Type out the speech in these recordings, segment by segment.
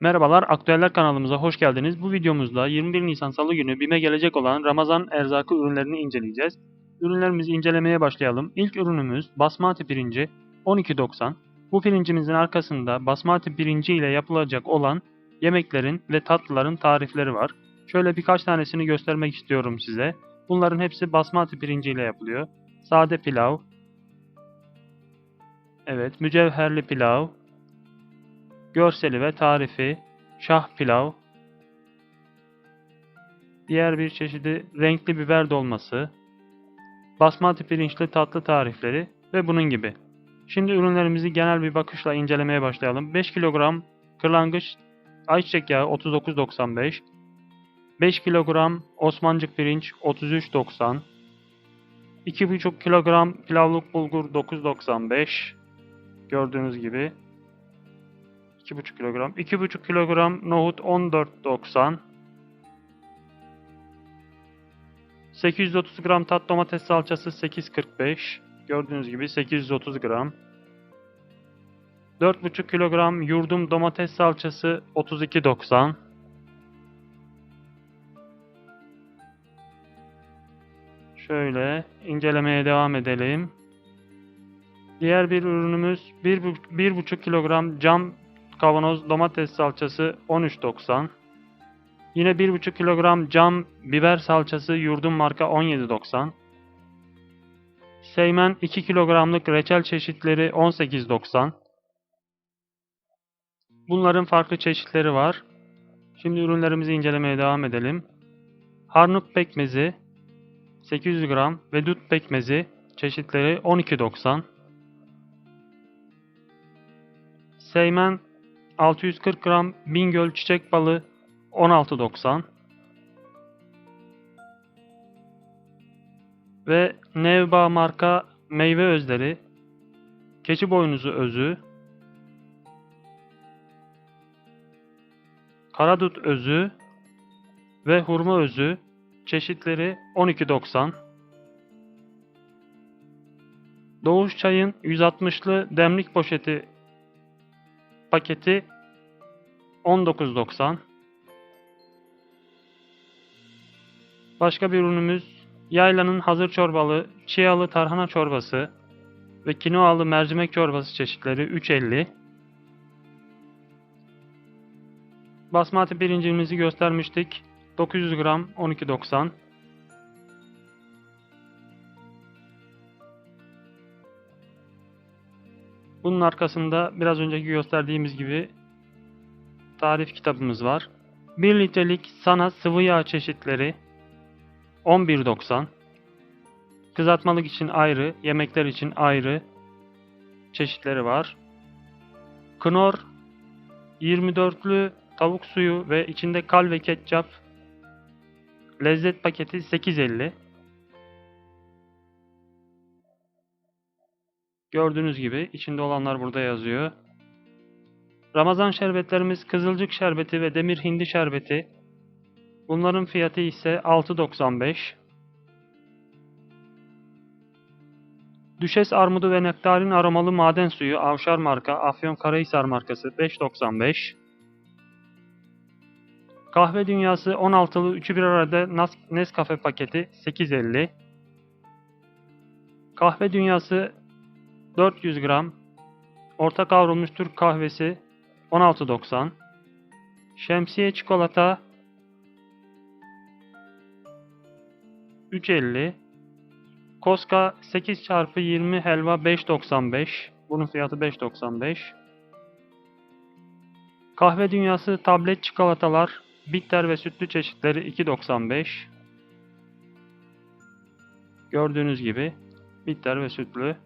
Merhabalar, Aktüeller kanalımıza hoş geldiniz. Bu videomuzda 21 Nisan Salı günü BİM'e gelecek olan Ramazan erzakı ürünlerini inceleyeceğiz. Ürünlerimizi incelemeye başlayalım. İlk ürünümüz basmati pirinci 12.90. Bu pirincimizin arkasında basmati pirinci ile yapılacak olan yemeklerin ve tatlıların tarifleri var. Şöyle birkaç tanesini göstermek istiyorum size. Bunların hepsi basmati pirinci ile yapılıyor. Sade pilav, evet mücevherli pilav, görseli ve tarifi, şah pilav, diğer bir çeşidi renkli biber dolması, basmati pirinçli tatlı tarifleri ve bunun gibi. Şimdi ürünlerimizi genel bir bakışla incelemeye başlayalım. 5 kilogram kırlangıç ayçiçek yağı 39.95 5 kilogram Osmancık pirinç 33.90 2,5 kilogram pilavlık bulgur 9.95 Gördüğünüz gibi 2,5 kilogram. 2,5 kilogram nohut 14.90. 830 gram tat domates salçası 8.45. Gördüğünüz gibi 830 gram. 4,5 kilogram yurdum domates salçası 32.90. Şöyle incelemeye devam edelim. Diğer bir ürünümüz 1,5 kilogram cam kavanoz domates salçası 13.90. Yine 1,5 kilogram cam biber salçası yurdum marka 17.90. Seymen 2 kilogramlık reçel çeşitleri 18.90. Bunların farklı çeşitleri var. Şimdi ürünlerimizi incelemeye devam edelim. Harnut pekmezi 800 gram ve dut pekmezi çeşitleri 12.90. Seymen 640 gram Bingöl çiçek balı 16.90 ve Nevba marka meyve özleri keçi boynuzu özü karadut özü ve hurma özü çeşitleri 12.90 Doğuş çayın 160'lı demlik poşeti paketi 19.90 Başka bir ürünümüz Yayla'nın hazır çorbalı çiyalı tarhana çorbası ve kinoalı mercimek çorbası çeşitleri 3.50 Basmati pirincimizi göstermiştik. 900 gram 12.90 Bunun arkasında biraz önceki gösterdiğimiz gibi tarif kitabımız var. 1 litrelik sana sıvı yağ çeşitleri 11.90 Kızartmalık için ayrı, yemekler için ayrı çeşitleri var. Knorr 24'lü tavuk suyu ve içinde kal ve ketçap lezzet paketi 8.50 Gördüğünüz gibi içinde olanlar burada yazıyor. Ramazan şerbetlerimiz kızılcık şerbeti ve demir hindi şerbeti. Bunların fiyatı ise 6.95. Düşes armudu ve nektarin aromalı maden suyu Avşar marka Afyonkarahisar markası 5.95. Kahve dünyası 16'lı 3'ü bir arada Nescafe paketi 8.50. Kahve dünyası 400 gram orta kavrulmuş Türk kahvesi 16.90 Şemsiye çikolata 3.50 Koska 8 çarpı 20 helva 5.95 Bunun fiyatı 5.95 Kahve dünyası tablet çikolatalar bitter ve sütlü çeşitleri 2.95 Gördüğünüz gibi bitter ve sütlü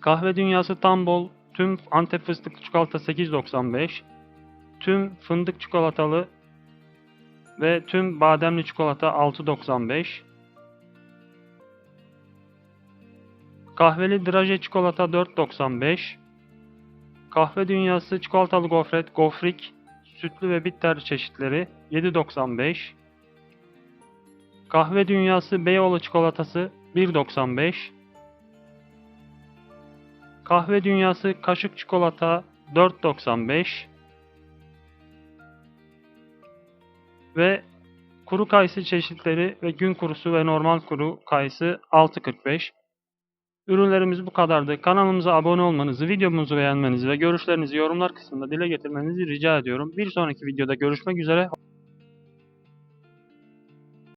Kahve dünyası tam bol tüm Antep fıstıklı çikolata 8.95 tüm fındık çikolatalı ve tüm bademli çikolata 6.95 Kahveli draje çikolata 4.95 Kahve dünyası çikolatalı gofret, gofrik, sütlü ve bitter çeşitleri 7.95 Kahve dünyası Beyoğlu çikolatası 1.95 Kahve Dünyası kaşık çikolata 4.95 ve kuru kayısı çeşitleri ve gün kurusu ve normal kuru kayısı 6.45. Ürünlerimiz bu kadardı. Kanalımıza abone olmanızı, videomuzu beğenmenizi ve görüşlerinizi yorumlar kısmında dile getirmenizi rica ediyorum. Bir sonraki videoda görüşmek üzere.